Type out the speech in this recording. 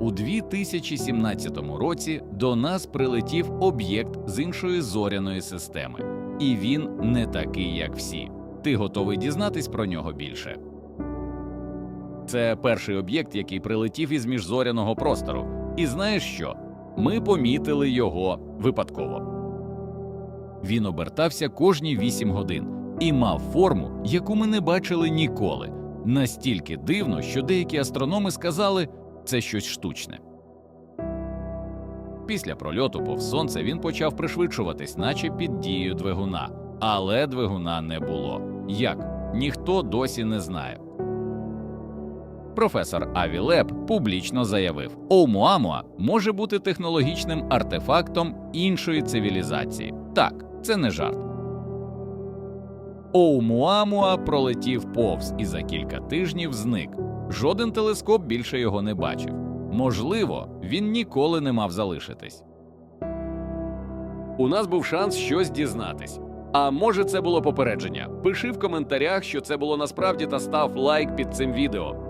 У 2017 році до нас прилетів об'єкт з іншої зоряної системи, і він не такий, як всі. Ти готовий дізнатись про нього більше? Це перший об'єкт, який прилетів із міжзоряного простору. І знаєш що? Ми помітили його випадково. Він обертався кожні 8 годин і мав форму, яку ми не бачили ніколи. Настільки дивно, що деякі астрономи сказали, це щось штучне. Після прольоту повз сонце він почав пришвидшуватись, наче під дією двигуна, але двигуна не було. Як? Ніхто досі не знає. Професор Аві Леб публічно заявив: Оумуамуа може бути технологічним артефактом іншої цивілізації. Так, це не жарт. Оумуамуа пролетів повз і за кілька тижнів зник. Жоден телескоп більше його не бачив. Можливо, він ніколи не мав залишитись. У нас був шанс щось дізнатись. А може, це було попередження? Пиши в коментарях, що це було насправді, та став лайк під цим відео.